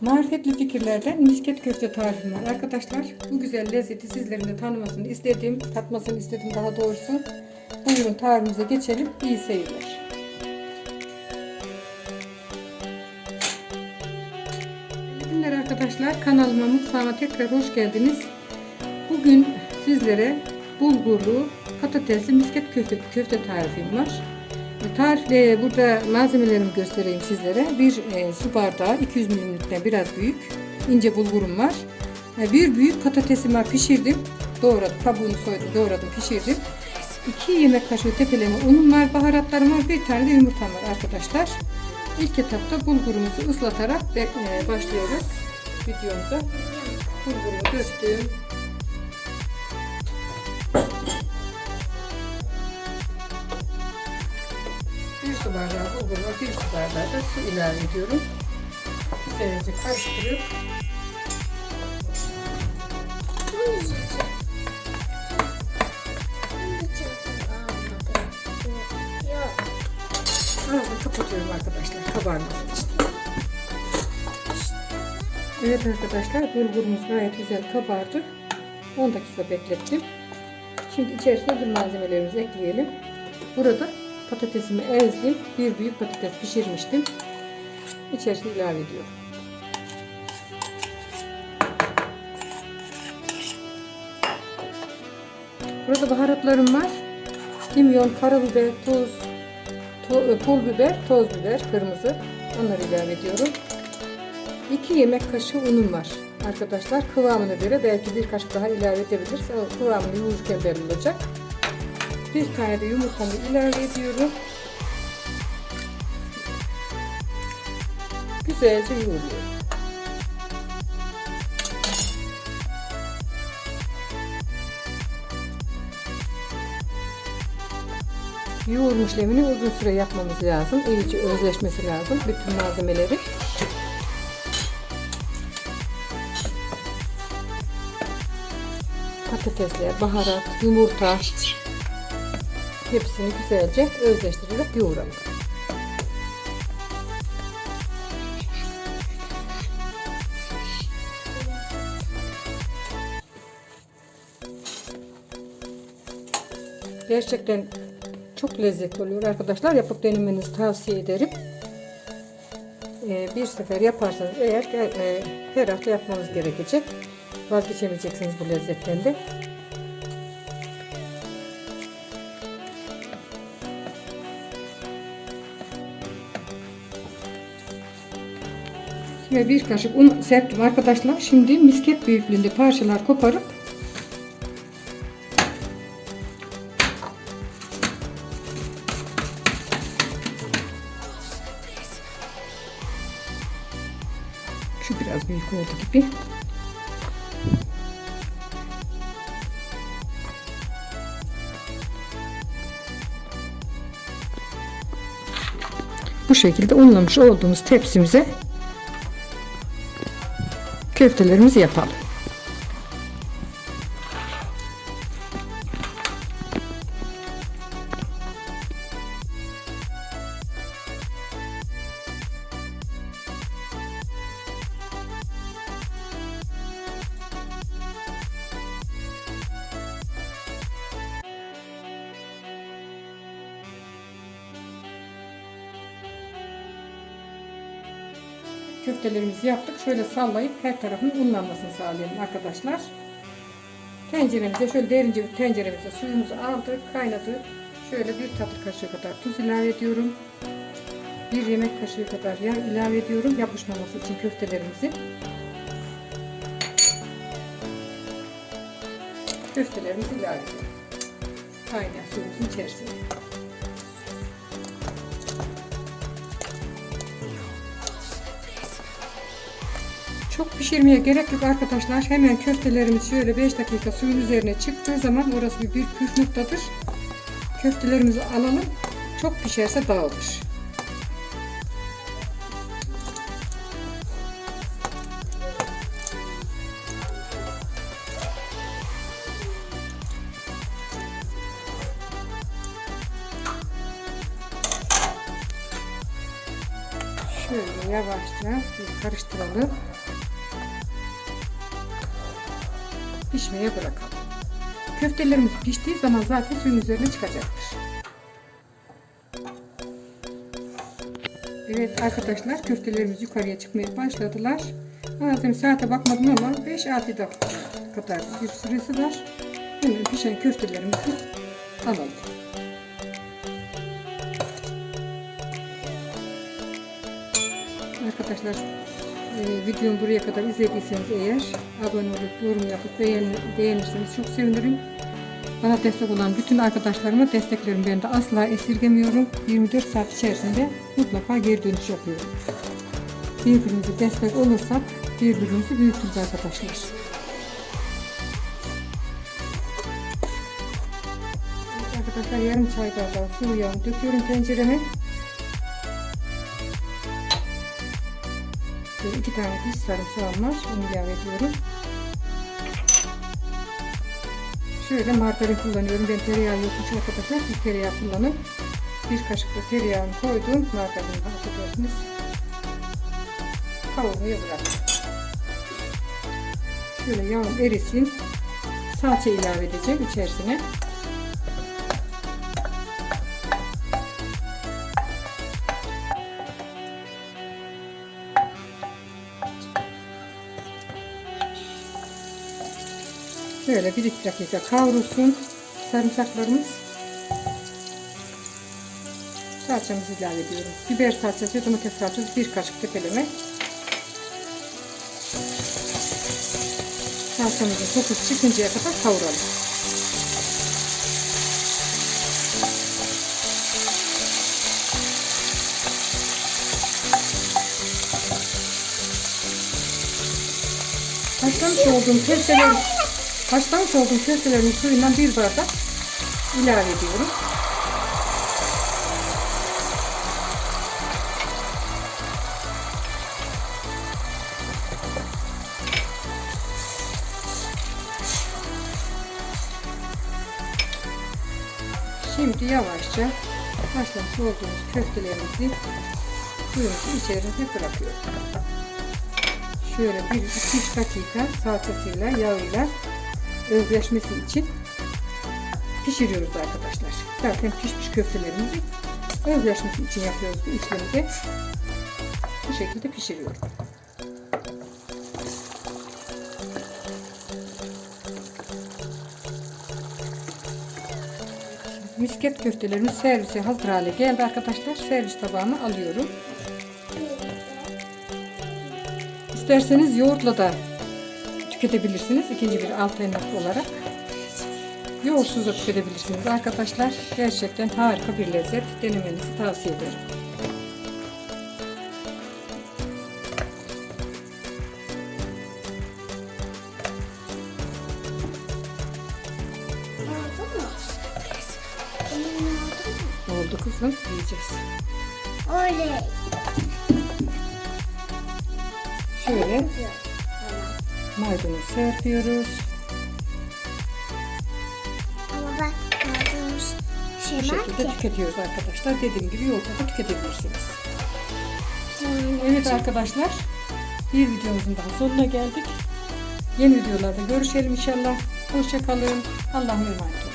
Marifetli fikirlerden misket köfte tarifim var. Arkadaşlar bu güzel lezzeti sizlerin de tanımasını istedim, tatmasını istedim daha doğrusu. Buyurun tarifimize geçelim. İyi seyirler. Günler arkadaşlar. Kanalıma mutfağıma tekrar hoş geldiniz. Bugün sizlere bulgurlu patatesli misket köfte, köfte tarifim var. Tarifle burada malzemelerimi göstereyim sizlere. Bir e, su bardağı 200 milimlikten biraz büyük ince bulgurum var. E, bir büyük patatesimi pişirdim. Doğradım, kabuğunu soydum, doğradım, pişirdim. 2 yemek kaşığı tepeleme unum var, baharatlarım var, bir tane de yumurtam var arkadaşlar. İlk etapta bulgurumuzu ıslatarak e, başlıyoruz videomuza. Bulgurumu döktüm. Bardağı bulguruma bir su bardağı da su ilave ediyorum. Güzelce karıştırıp ağzını kapatıyorum arkadaşlar kabarması için. Evet arkadaşlar bulgurumuz gayet güzel kabardı. 10 dakika beklettim. Şimdi içerisine öbür malzemelerimizi ekleyelim. Burada patatesimi ezdim. Bir büyük patates pişirmiştim. İçerisine ilave ediyorum. Burada baharatlarım var. Kimyon, karabiber, tuz, to- pul biber, toz biber, kırmızı. Onları ilave ediyorum. 2 yemek kaşığı unum var. Arkadaşlar kıvamına göre belki bir kaşık daha ilave edebiliriz. O kıvamını yoğururken belli olacak. Bir tane de yumurtamı ilave. Güzelce yoğuruyorum. Yoğurma işlemini uzun süre yapmamız lazım. İyice özleşmesi lazım bütün malzemeleri. Patatesler, baharat, yumurta hepsini güzelce özleştirerek yoğuralım. Gerçekten çok lezzetli oluyor arkadaşlar. Yapıp denemenizi tavsiye ederim. Ee, bir sefer yaparsanız eğer e, her hafta yapmanız gerekecek. Vazgeçemeyeceksiniz bu lezzetten de. Ve bir kaşık un serptim arkadaşlar. Şimdi misket büyüklüğünde parçalar koparıp Şu biraz büyük oldu gibi. Bu şekilde unlamış olduğumuz tepsimize köftelerimizi yapalım. Köftelerimizi yaptık. Şöyle sallayıp her tarafın unlanmasını sağlayalım arkadaşlar. Tenceremize şöyle derince bir tenceremize suyumuzu aldık, kaynadı. Şöyle bir tatlı kaşığı kadar tuz ilave ediyorum. Bir yemek kaşığı kadar yağ ilave ediyorum yapışmaması için köftelerimizi. Köftelerimizi ilave ediyorum. Kaynayan suyumuzun içerisine. Çok pişirmeye gerek yok arkadaşlar. Hemen köftelerimiz şöyle 5 dakika suyun üzerine çıktığı zaman orası bir, püf noktadır. Köftelerimizi alalım. Çok pişerse dağılır. Yavaşça karıştıralım. Pişmeye bırakalım. Köftelerimiz piştiği zaman zaten suyun üzerine çıkacaktır. Evet arkadaşlar köftelerimiz yukarıya çıkmaya başladılar. Bazen saate bakmadım ama 5-6 dakika kadar bir süresi var. Hemen pişen köftelerimizi alalım. Arkadaşlar e, videomu buraya kadar izlediyseniz eğer abone olup yorum yapıp beğen, beğenirseniz çok sevinirim. Bana destek olan bütün arkadaşlarıma desteklerim ben de asla esirgemiyorum. 24 saat içerisinde mutlaka geri dönüş yapıyorum. Birbirimize destek olursak birbirimizi büyütürüz arkadaşlar. Arkadaşlar yarım çay bardağı sıvı yağ döküyorum tencereme. İki tane diş sarımsağım var. Onu ilave ediyorum. Şöyle margarin kullanıyorum. Ben tereyağı yokmuş arkadaşlar. Bir tereyağı kullanın. Bir kaşık da tereyağını koydum. Margarini affedersiniz. Kavurmaya bıraktım. Şöyle yağım erisin. Salça ilave edeceğim içerisine. Şöyle bir iki dakika kavrulsun sarımsaklarımız. Salçamızı ilave ediyorum. Biber salçası, domates salçası, bir kaşık tepeleme. Salçamızın kokusu çıkıncaya kadar kavuralım. Haşlamış olduğum köfteler, haşlamış olduğum köftelerin suyundan bir bardak ilave ediyorum. Şimdi yavaşça haşlamış olduğumuz köftelerimizi suyumuzun içerisine bırakıyoruz. Şöyle bir iki üç dakika salçasıyla yağıyla özleşmesi için pişiriyoruz arkadaşlar. Zaten pişmiş köftelerimizi özleşmesi için yapıyoruz bu işlemi de. Bu şekilde pişiriyorum. Misket köftelerimiz servise hazır hale geldi arkadaşlar. Servis tabağına alıyorum. İsterseniz yoğurtla da tüketebilirsiniz. İkinci bir alternatif olarak. Yoğurtsuz da tüketebilirsiniz arkadaşlar. Gerçekten harika bir lezzet. Denemenizi tavsiye ederim. Oldu kızım. Yiyeceğiz. Oley. Şöyle. Maydanoz serpiyoruz. Ama şey Bu şekilde ki. tüketiyoruz arkadaşlar. Dediğim gibi yoğurtla tüketebilirsiniz. Evet arkadaşlar. Bir videomuzun daha sonuna geldik. Yeni videolarda görüşelim inşallah. Hoşçakalın. Allah'a emanet olun.